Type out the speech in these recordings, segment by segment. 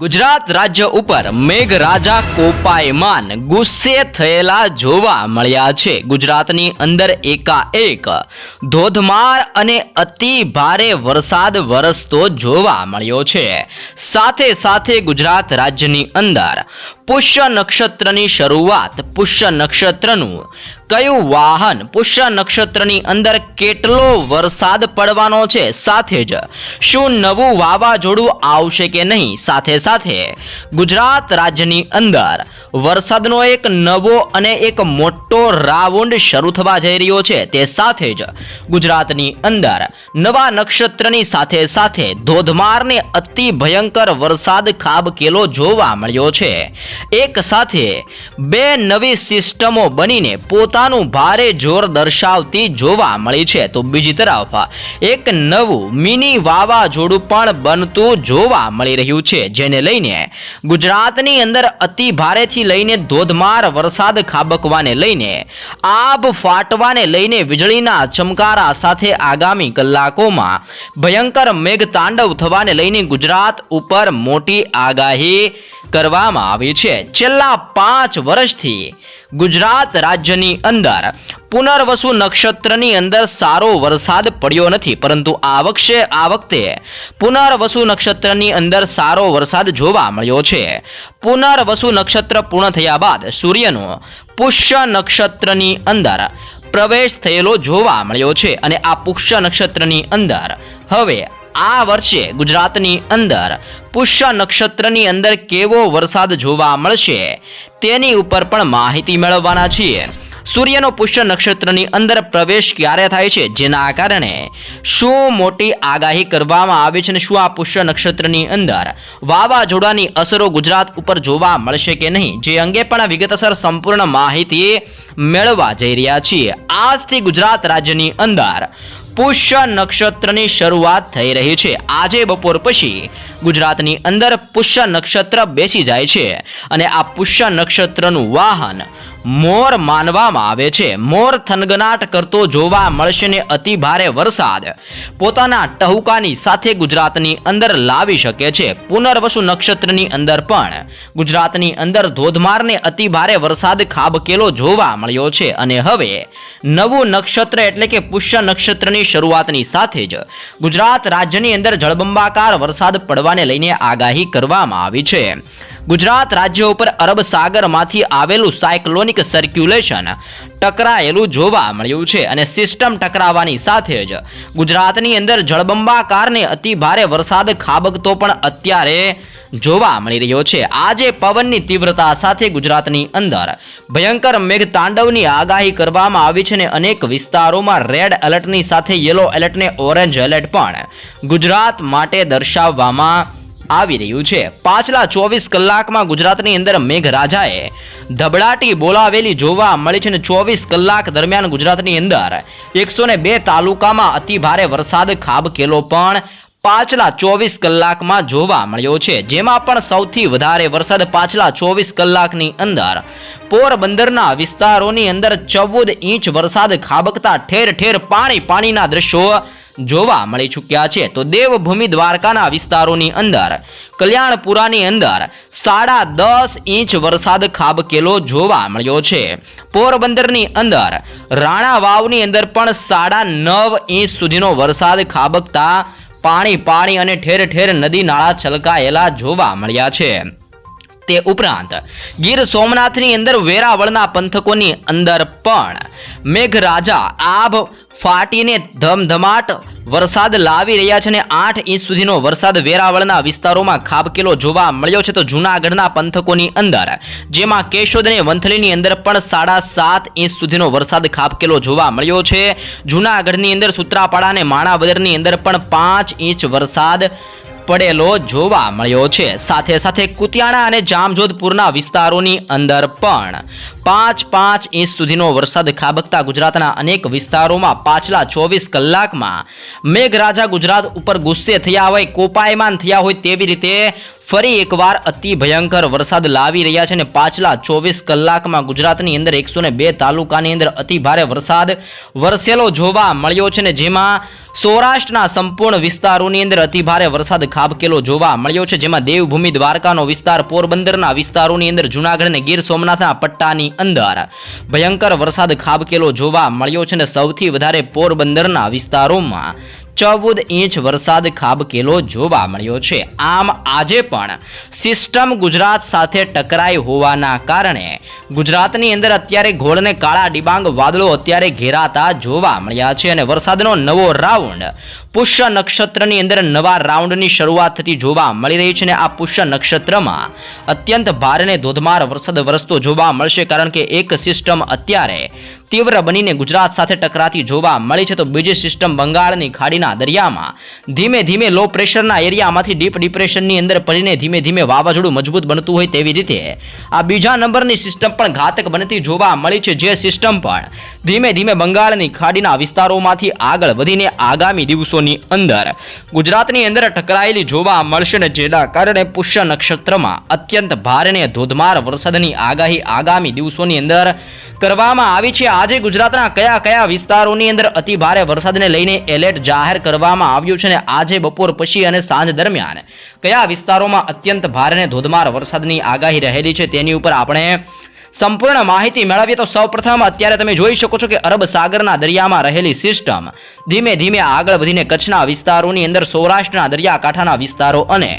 ગુજરાત રાજ્ય ઉપર મેઘરાજા કોપાયમાન ગુસ્સે થયેલા જોવા મળ્યા છે. ગુજરાતની અંદર એકાએક ધોધમાર અને અતિ ભારે વરસાદ વરસતો જોવા મળ્યો છે. સાથે સાથે ગુજરાત રાજ્યની અંદર પુષ્ય નક્ષત્રની શરૂઆત પુષ્ય નક્ષત્રનું કયું વાહન પુષ્ય નક્ષત્રની અંદર કેટલો વરસાદ પડવાનો છે સાથે જ શું નવું વાવાઝોડું આવશે કે નહીં? સાથે સાથે ગુજરાત રાજ્યની અંદર વરસાદનો એક નવો અને એક મોટો રાઉન્ડ શરૂ થવા જઈ રહ્યો છે. તે સાથે જ ગુજરાતની અંદર નવા નક્ષત્રની સાથે સાથે ધોધમારને અતિ ભયંકર વરસાદ ખાબકેલો જોવા મળ્યો છે. એક સાથે બે નવી સિસ્ટમો બનીને પોતાનું ભારે જોર દર્શાવતી જોવા મળી છે. તો બીજી તરફ, એક નવું મિની વાવાઝોડું પણ બનતું જોવા મળી રહ્યું છે, જેને લઈને ગુજરાતની અંદર અતિ ભારેથી લઈને ધોધમાર વરસાદ ખાબકવાને લઈને આબ ફાટવાને લઈને વીજળીના ચમકારા સાથે આગામી કલાકોમાં ભયંકર મેઘતાંડવ થવાને લઈને ગુજરાત ઉપર મોટી આગાહી કરવામાં આવી છે. છેલ્લા પાંચ વર્ષથી ગુજરાત રાજ્યની અંદર પુનર્વસુ નક્ષત્રની અંદર સારો વરસાદ પડ્યો નથી, પરંતુ આ વખતે આ વખતે પુનર્વસુ નક્ષત્રની અંદર સારો વરસાદ જોવા મળ્યો છે. પુનર્વસુ નક્ષત્ર પૂર્ણ થયા બાદ સૂર્યનો પુષ્ય નક્ષત્રની અંદર પ્રવેશ થયેલો જોવા મળ્યો છે અને આ પુષ્ય નક્ષત્રની અંદર હવે આ વર્ષે ગુજરાતની અંદર પુષ્ય નક્ષત્રની અંદર કેવો વરસાદ જોવા મળશે તેની ઉપર પણ માહિતી મેળવવાના છીએ. સૂર્યનો પુષ્ય નક્ષત્રની અંદર પ્રવેશ ક્યારે થાય છે જેના કારણે શું મોટી આગાહી કરવામાં આવી છે અને શું આ પુષ્ય નક્ષત્રની અંદર વાવાઝોડાની અસરો ગુજરાત ઉપર જોવા મળશે કે નહીં, જે અંગે પણ વિગતસર સંપૂર્ણ માહિતી મેળવવા જઈ રહ્યા છીએ. આજથી ગુજરાત રાજ્યની અંદર પુષ્ય નક્ષત્રની શરૂઆત થઈ રહી છે. આજે બપોર પછી ગુજરાતની અંદર પુષ્ય નક્ષત્ર બેસી જાય છે અને આ પુષ્ય નક્ષત્રનું વાહન મોર માનવામાં આવે છે. મોર થનગનાટ કરતો જોવા મળશે ને અતિ ભારે વરસાદ. પોતાના ટહુકાની સાથે ગુજરાતની અંદર લાવી શકે છે. પુનર્વસુ નક્ષત્રની અંદર પણ. ગુજરાતની અંદર ધોધમારને અતિ ભારે વરસાદ ખાબકેલો જોવા મળ્યો છે. અને હવે નવું નક્ષત્ર એટલે કે પુષ્ય નક્ષત્રની શરૂઆતની સાથે જ ગુજરાત રાજ્યની અંદર જળબંબાકાર વરસાદ પડવાને લઈને આગાહી કરવામાં આવી છે. ગુજરાત રાજ્ય ઉપર અરબ સાગરમાંથી આવેલું સાયક્લોનિક સર્ક્યુલેશન ટકરાયેલું જોવા મળ્યું છે અને સિસ્ટમ ટકરાવાની સાથે જ ગુજરાતની અંદર જળબંબાકારને અતિ ભારે વરસાદ ખાબકતો પણ અત્યારે જોવા મળી રહ્યો છે. આજે પવનની તીવ્રતા સાથે ગુજરાતની અંદર ભયંકર મેઘતાંડવની આગાહી કરવામાં આવી છે અને અનેક વિસ્તારોમાં રેડ એલર્ટની સાથે યલો એલર્ટને ઓરેન્જ એલર્ટ પણ ગુજરાત માટે દર્શાવવામાં આવી રહ્યું છે. પાછલા ચોવીસ કલાકમાં ગુજરાતની અંદર મેઘરાજાએ ધબડાટી બોલાવેલી જોવા મળી છે અને ચોવીસ કલાક દરમિયાન ગુજરાતની અંદર એકસો બે તાલુકામાં અતિ ભારે વરસાદ, ખાબકેલો પણ પાછલા ચોવીસ કલાકમાં જોવા મળ્યો છે. જેમાં પણ સૌથી વધારે વરસાદ પાછલા ચોવીસ કલાકની અંદર. પોરબંદરના વિસ્તારોની અંદર ચૌદ ઇંચ વરસાદ ખાબકતા ઠેર ઠેર પાણી પાણીના દ્રશ્યો જોવા મળી ચૂક્યા છે. તો દેવભૂમિ દ્વારકાના વિસ્તારોની અંદર, કલ્યાણપુરાની અંદર સાડા દસ ઇંચ વરસાદ ખાબકેલો જોવા મળ્યો છે. પોરબંદરની અંદર રાણા વાવની અંદર પણ સાડા નવ ઇંચ સુધીનો વરસાદ ખાબકતા પાણી પાણી અને ઠેર ઠેર નદી નાળા છલકાયેલા જોવા મળ્યા છે. તે ઉપરાંત, ગીર સોમનાથની અંદર વેરાવળના પંથકોની અંદર પણ મેઘરાજા આભ ફાટીને ધમધમાટ વરસાદ લાવી રહ્યા છે અને આઠ ઇંચ સુધીનો વરસાદ વેરાવળના વિસ્તારોમાં ખાબકેલો જોવા મળ્યો છે. તો જૂનાગઢના પંથકોની અંદર, જેમાં કેશોદ અને વંથલીની અંદર પણ સાડા સાત ઇંચ સુધીનો વરસાદ ખાબકેલો જોવા મળ્યો છે. જૂનાગઢની અંદર, સુત્રાપાડા અને માણાવદરની અંદર પણ પાંચ ઇંચ વરસાદ પડેલો જોવા મળ્યો છે. સાથે સાથે કુતિયાણા અને જામજોધપુરના વિસ્તારોની અંદર પણ પાંચ પાંચ ઇંચ સુધીનો વરસાદ ખાબકતા ગુજરાતના અનેક વિસ્તારોમાં પાછલા ચોવીસ કલાકમાં મેઘરાજા ગુજરાત ઉપર ગુસ્સે થયા હોય, કોપાયમાન થયા હોય તેવી રીતે ફરી એકવાર અતિ ભયંકર વરસાદ લાવી રહ્યા છે અને પાછલા ચોવીસ કલાકમાં ગુજરાતની અંદર એકસો બે તાલુકાની અંદર અતિ ભારે વરસાદ વરસેલો જોવા મળ્યો છે ને જેમાં સૌરાષ્ટ્રના સંપૂર્ણ વિસ્તારોની અંદર અતિ ભારે વરસાદ ખાબકેલો જોવા મળ્યો છે. જેમાં દેવભૂમિ, દ્વારકાનો વિસ્તાર, પોરબંદરના વિસ્તારોની અંદર જૂનાગઢ અને ગીર સોમનાથના પટ્ટાની અંદર ભયંકર વરસાદ ખાબકેલો જોવા મળ્યો છે ને સૌથી વધારે પોરબંદરના વિસ્તારોમાં ચૌદ ઇંચ વરસાદ ખાબકેલો જોવા મળ્યો છે. આમ આજે પણ સિસ્ટમ ગુજરાત સાથે ટકરાઈ હોવાના કારણે ગુજરાતની અંદર અત્યારે ઘોળને કાળા ડિબાંગ વાદળો અત્યારે ઘેરાતા જોવા મળ્યા છે અને વરસાદનો નવો રાઉન્ડ પુષ્ય નક્ષત્રની અંદર નવા રાઉન્ડની શરૂઆત થતી જોવા મળી રહી છે અને આ પુષ્ય નક્ષત્રમાં અત્યંત ભારે અને ધોધમાર વરસાદ વરસતો જોવા મળશે કારણ કે એક સિસ્ટમ અત્યારે તીવ્ર બનીને ગુજરાત સાથે ટકરાતી જોવા મળી છે. તો બીજી સિસ્ટમ બંગાળની ખાડીના દરિયામાં ધીમે ધીમે લો પ્રેશરના એરિયામાંથી ડીપ ડિપ્રેશનની અંદર પડીને ધીમે ધીમે વાવાઝોડું મજબૂત બનતું હોય તેવી રીતે આ બીજા નંબરની સિસ્ટમ પણ ઘાતક બનતી જોવા મળી છે. જે સિસ્ટમ પણ ધીમે ધીમે બંગાળની ખાડીના વિસ્તારોમાંથી આગળ વધીને આગામી દિવસોની અંદર. ગુજરાતની અંદર ટકરાયેલી જોવા મળશે ને જેના કારણે પુષ્ય નક્ષત્રમાં અત્યંત ભારે અને ધોધમાર વરસાદની આગાહી આગામી દિવસોની અંદર કરવામાં આવી છે. આજે ગુજરાતના કયા કયા વિસ્તારોની અંદર અતિ ભારે વરસાદને લઈને એલર્ટ જાહેર કરવામાં આવ્યું છે અને આજે બપોર પછી અને સાંજ દરમિયાન કયા વિસ્તારોમાં અત્યંત ભારે અને ધોધમાર વરસાદની આગાહી રહેલી છે તેની ઉપર આપણે સંપૂર્ણ માહિતી મેળવીએ તો સૌપ્રથમ અત્યારે તમે જોઈ શકો છો કે અરબ સાગરના દરિયામાં રહેલી સિસ્ટમ ધીમે ધીમે આગળ વધીને કચ્છના વિસ્તારોની અંદર, સૌરાષ્ટ્રના દરિયાકાંઠાના વિસ્તારો અને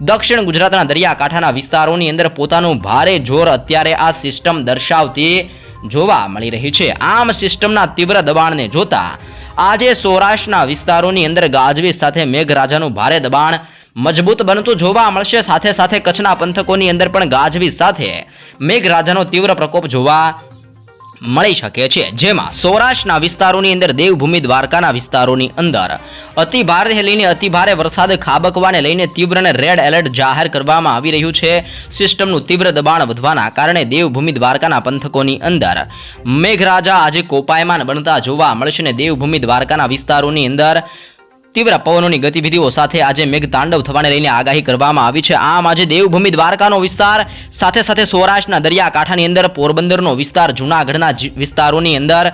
દક્ષિણ ગુજરાતના દરિયાકાંઠાના વિસ્તારોની અંદર પોતાનું ભારે જોર અત્યારે આ સિસ્ટમ દર્શાવતી જોવા મળી રહી છે. આમ સિસ્ટમના તીવ્ર દબાણને જોતા આજે સૌરાષ્ટ્રના વિસ્તારોની અંદર ગાજવીજ સાથે મેઘરાજાનું ભારે દબાણ મજબૂત બનતું જોવા મળશે. સાથે સાથે કચ્છના પંથકોની અંદર પણ ગાજવીજ સાથે મેઘરાજાનો તીવ્ર પ્રકોપ જોવા મળી શકે છે. જેમાં સૌરાષ્ટ્રના વિસ્તારોની અંદર દેવભૂમિ દ્વારકાના વિસ્તારોની અંદર અતિભારે લઈને અતિભારે વરસાદ ખાબકવાને લઈને તીવ્રને રેડ એલર્ટ જાહેર કરવામાં આવી રહ્યું છે. સિસ્ટમનું તીવ્ર દબાણ વધવાના કારણે દેવભૂમિ દ્વારકાના પંથકોની અંદર મેઘરાજા આજે કોપાયમાન બનતા જોવા મળશે ને દેવભૂમિ દ્વારકાના વિસ્તારોની અંદર તીવ્ર પવનોની ગતિવિધિઓ સાથે આજે મેઘતાંડવ થવાને લઈને આગાહી કરવામાં આવી છે. આમ આજે દેવભૂમિ દ્વારકાનો વિસ્તાર, સાથે સાથે સૌરાષ્ટ્રના દરિયાકાંઠાની અંદર, પોરબંદરનો વિસ્તાર, જૂનાગઢના વિસ્તારોની અંદર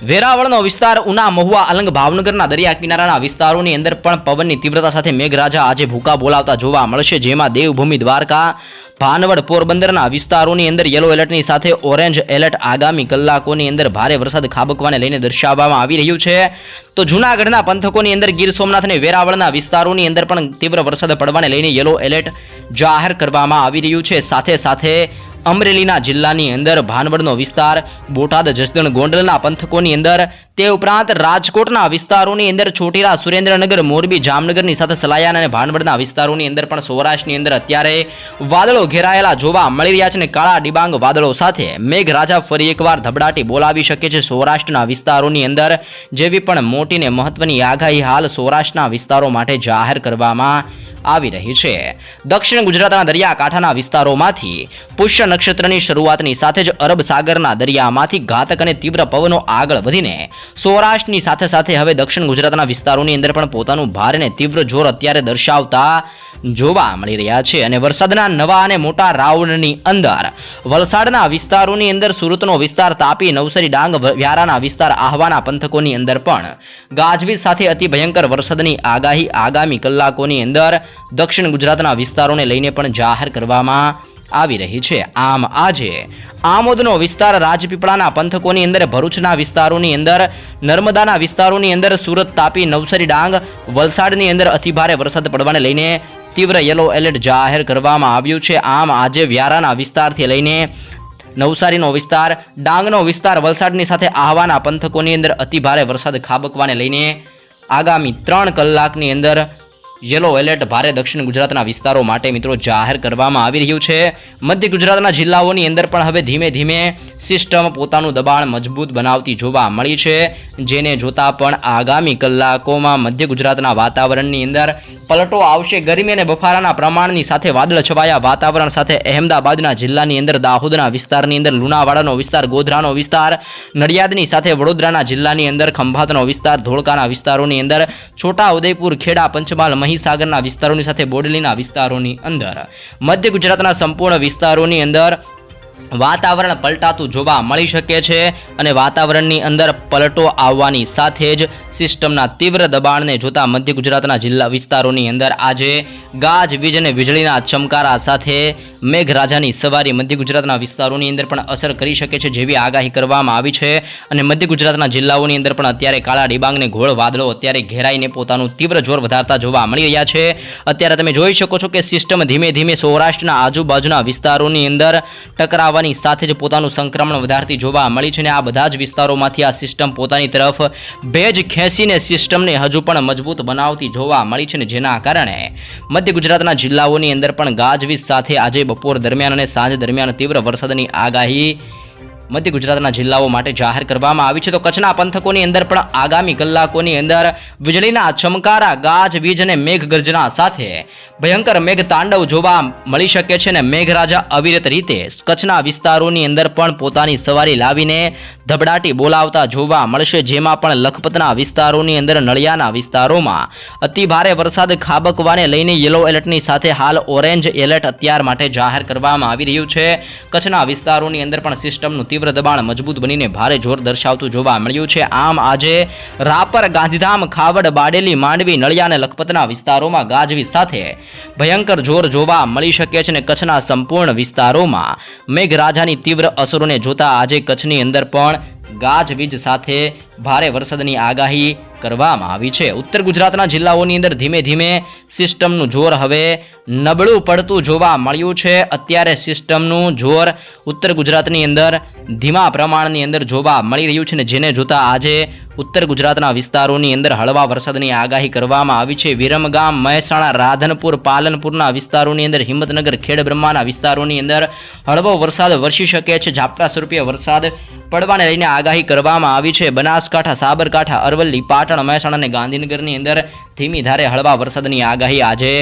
વેરાવળનો વિસ્તાર ઉના મહુવા અલંગ ભાવનગરના દરિયા કિનારાના વિસ્તારોની અંદર પણ પવનની તીવ્રતા સાથે મેઘરાજા આજે ભૂકા બોલાવતા જોવા મળશે, જેમાં દેવભૂમિ દ્વારકા, ભાનવડ પોરબંદરના વિસ્તારોની અંદર યલો એલર્ટની સાથે ઓરેન્જ એલર્ટ આગામી કલાકોની અંદર ભારે વરસાદ ખાબકવાને લઈને દર્શાવવામાં આવી રહ્યું છે. તો જૂનાગઢના પંથકોની અંદર ગીર સોમનાથ અને વેરાવળના વિસ્તારોની અંદર પણ તીવ્ર વરસાદ પડવાને લઈને યલો એલર્ટ જાહેર કરવામાં આવી રહ્યું છે. સાથે સાથે અમરેલીના જિલ્લાની અંદર ભાનવડનો વિસ્તાર, બોટાદ, જસદણ, ગોંડલના પંથકોની અંદર, તે ઉપરાંત રાજકોટના વિસ્તારોની અંદર છોટીલા સુરેન્દ્રનગર, મોરબી, જામનગરની સાથે સલાયાન અને ભાનવડના વિસ્તારોની અંદર પણ સૌરાષ્ટ્રની અંદર અત્યારે વાદળો ઘેરાયેલા જોવા મળી રહ્યા છે અને કાળા ડિબાંગ વાદળો સાથે મેઘરાજા ફરી એકવાર ધબડાટી બોલાવી શકે છે સૌરાષ્ટ્રના વિસ્તારોની અંદર. જેવી પણ મોટી ને મહત્વની આગાહી હાલ સૌરાષ્ટ્રના વિસ્તારો માટે જાહેર કરવામાં આવી રહી છે. દક્ષિણ ગુજરાતના દરિયાકાંઠાના વિસ્તારોમાંથી પુષ્ય નક્ષત્રની શરૂઆતની સાથે જ અરબ સાગરના દરિયામાંથી ઘાતક અને તીવ્ર પવનો આગળ વધીને સૌરાષ્ટ્રની સાથે સાથે હવે દક્ષિણ ગુજરાતના વિસ્તારોની અંદર પણ પોતાનું ભારે અને તીવ્ર જોર અત્યારે દર્શાવતા જોવા મળી રહ્યા છે અને વરસાદના નવા અને મોટા રાઉન્ડની અંદર વલસાડના વિસ્તારોની અંદર સુરતનો વિસ્તાર તાપી નવસારી, ડાંગ વ્યારાના વિસ્તાર આહવાના પંથકોની અંદર પણ ગાજવીજ સાથે અતિ ભયંકર વરસાદની આગાહી આગામી કલાકોની અંદર દક્ષિણ ગુજરાતના વિસ્તારોને લઈને પણ જાહેર કરવામાં આવી રહી છે. આમ આજે આમોદનો વિસ્તાર રાજપીપળાના પંથકોની અંદર, ભરૂચના વિસ્તારોની અંદર, નર્મદાના વિસ્તારોની અંદર સુરત તાપી નવસારી, ડાંગ, વલસાડની અંદર અતિભારે વરસાદ પડવાને લઈને તીવ્ર યલો એલર્ટ જાહેર કરવામાં આવ્યું છે. આમ આજે વ્યારાના વિસ્તારથી લઈને નવસારીનો વિસ્તાર, ડાંગનો વિસ્તાર વલસાડની સાથે આહવાના પંથકોની અંદર અતિભારે વરસાદ ખાબકવાને લઈને આગામી ત્રણ કલાકની અંદર યલો એલર્ટ ભારે દક્ષિણ ગુજરાતના વિસ્તારો માટે મિત્રો જાહેર કરવામાં આવી રહ્યું છે. મધ્ય ગુજરાતના જિલ્લાઓની અંદર પણ હવે ધીમે ધીમે સિસ્ટમ પોતાનું દબાણ મજબૂત બનાવતી જોવા મળી છે, જેને જોતા પણ આગામી કલાકોમાં મધ્ય ગુજરાતના વાતાવરણની અંદર પલટો આવશે. ગરમી અને બફારાના પ્રમાણની સાથે વાદળ છવાયા વાતાવરણ સાથે અહેમદાબાદના જિલ્લાની અંદર દાહોદના વિસ્તારની અંદર લુણાવાડાનો વિસ્તાર, ગોધરાનો વિસ્તાર, નડિયાદની સાથે વડોદરાના જિલ્લાની અંદર ખંભાતનો વિસ્તાર, ધોળકાના વિસ્તારોની અંદર છોટા ઉદયપુર ખેડા, પંચમહાલ મહીસાગરના વિસ્તારોની સાથે બોડલીના વિસ્તારોની અંદર. મધ્ય ગુજરાતના સંપૂર્ણ વિસ્તારોની અંદર વાતાવરણ પલટાતું જોવા મળી શકે છે અને વાતાવરણની અંદર પલટો આવવાની સાથે જ સિસ્ટમના તીવ્ર દબાણને જોતા મધ્ય ગુજરાતના જિલ્લા વિસ્તારોની અંદર આજે ગાજ વીજ અને વીજળીના ચમકારા સાથે મેઘરાજાની સવારી મધ્ય ગુજરાતના વિસ્તારોની અંદર પણ અસર કરી શકે છે જેવી આગાહી કરવામાં આવી છે. અને મધ્ય ગુજરાતના જિલ્લાઓની અંદર પણ અત્યારે કાળા ડિબાંગને ઘોળ વાદળો અત્યારે ઘેરાઈને પોતાનું તીવ્ર જોર વધારતા જોવા મળી રહ્યા છે. અત્યારે તમે જોઈ શકો છો કે સિસ્ટમ ધીમે ધીમે સૌરાષ્ટ્રના આજુબાજુના વિસ્તારોની અંદર ટકરાવવાની સાથે જ પોતાનું સંક્રમણ વધારતી જોવા મળી છે અને આ બધા જ વિસ્તારોમાંથી આ સિસ્ટમ પોતાની તરફ ભેજ ખેંચીને સિસ્ટમને હજુ પણ મજબૂત બનાવતી જોવા મળી છે ને જેના કારણે મધ્ય ગુજરાતના જિલ્લાઓની અંદર પણ ગાજવીજ સાથે આજે બપોર દરમિયાન અને સાંજ દરમિયાન તીવ્ર વરસાદની આગાહી મધ્ય ગુજરાતના જિલ્લાઓ માટે જાહેર કરવામાં આવી છે. તો કચ્છના પંથકોની અંદર પણ આગામી કલાકોની અંદર વીજળીના ચમકારા ગાજ, વીજ અને મેઘગર્જના સાથે ભયંકર મેઘ તાંડવ જોવા મળી શકે છે અને મેઘરાજા અવિરત રીતે કચ્છના વિસ્તારોની અંદર પણ પોતાની સવારી લાવીને ધબડાટી બોલાવતા જોવા મળશે. જેમાં પણ લખપતના વિસ્તારોની અંદર નળિયાના વિસ્તારોમાં અતિભારે વરસાદ ખાબકવાને લઈને યલો એલર્ટની સાથે હાલ ઓરેન્જ એલર્ટ અત્યાર માટે જાહેર કરવામાં આવી રહ્યું છે. કચ્છના વિસ્તારોની અંદર પણ સિસ્ટમનું તીવ્ર દબાણ મજબૂત બનીને ભારે જોર દર્શાવતું જોવા મળ્યું છે. આમ આજે રાપર, ગાંધીધામ, ખાવડ, બાડેલી, માંડવી, નળિયા અને લખપતના વિસ્તારોમાં ગાજવીજ સાથે ભયંકર જોર જોવા મળી શકે છે અને કચ્છના સંપૂર્ણ વિસ્તારોમાં મેઘરાજાની તીવ્ર અસરોને જોતા આજે કચ્છની અંદર પણ ગાજવીજ સાથે ભારે વરસાદની આગાહી કરવામાં આવી છે. ઉત્તર ગુજરાતના જિલ્લાઓની અંદર ધીમે ધીમે સિસ્ટમનું જોર હવે નબળું પડતું જોવા મળ્યું છે. અત્યારે સિસ્ટમનું જોર ઉત્તર ગુજરાતની અંદર ધીમા પ્રમાણની અંદર જોવા મળી રહ્યું છે ને જેને જોતા આજે ઉત્તર ગુજરાતના વિસ્તારોની અંદર હળવા વરસાદની આગાહી કરવામાં આવી છે. વિરમગામ, મહેસાણા, રાધનપુર, પાલનપુરના વિસ્તારોની અંદર, હિંમતનગર, ખેડબ્રહ્માના વિસ્તારોની અંદર હળવો વરસાદ વરસી શકે છે. ઝાપટા સ્વરૂપે વરસાદ પડવાને લઈને આગાહી કરવામાં આવી છે. બનાસકાંઠા, સાબરકાંઠા, અરવલ્લી, પાટણ, મહેસાણા અને ગાંધીનગરની અંદર ધીમી ધારે હળવા વરસાદની આગાહી આજે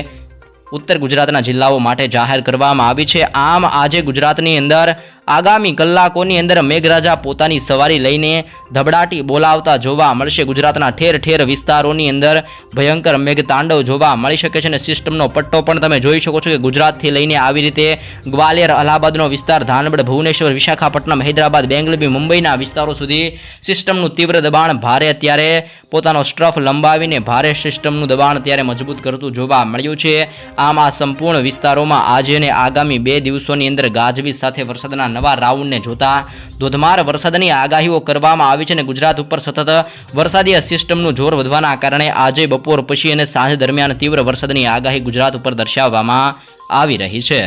ઉત્તર ગુજરાતના જિલ્લાઓ માટે જાહેર કરવામાં આવી છે. આમ, આજે ગુજરાતની અંદર આગામી કલાકોની અંદર મેઘરાજા પોતાની સવારી લઈને ધબડાટી બોલાવતા જોવા મળશે. ગુજરાતના ઠેર ઠેર વિસ્તારોની અંદર ભયંકર મેઘતાંડવ જોવા મળી શકે છે અને સિસ્ટમનો પટ્ટો પણ તમે જોઈ શકો છો કે ગુજરાતથી લઈને આવી રીતે ગ્વાલિયર, અલ્હાબાદનો વિસ્તાર, ધાનબડ, ભુવનેશ્વર, વિશાખાપટ્ટનમ, હૈદરાબાદ, બેંગલુરુ, મુંબઈના વિસ્તારો સુધી સિસ્ટમનું તીવ્ર દબાણ ભારે અત્યારે પોતાનો સ્ટ્રફ લંબાવીને ભારે સિસ્ટમનું દબાણ અત્યારે મજબૂત કરતું જોવા મળ્યું છે. આમ આ સંપૂર્ણ વિસ્તારોમાં આજે અને આગામી બે દિવસોની અંદર ગાજવીજ સાથે વરસાદના નવા રાઉન્ડને જોતા ધોધમાર વરસાદની આગાહીઓ કરવામાં આવી છે અને ગુજરાત ઉપર સતત વરસાદી સિસ્ટમનું જોર વધવાના કારણે આજે બપોર પછી અને સાંજ દરમિયાન તીવ્ર વરસાદની આગાહી ગુજરાત ઉપર દર્શાવવામાં આવી રહી છે.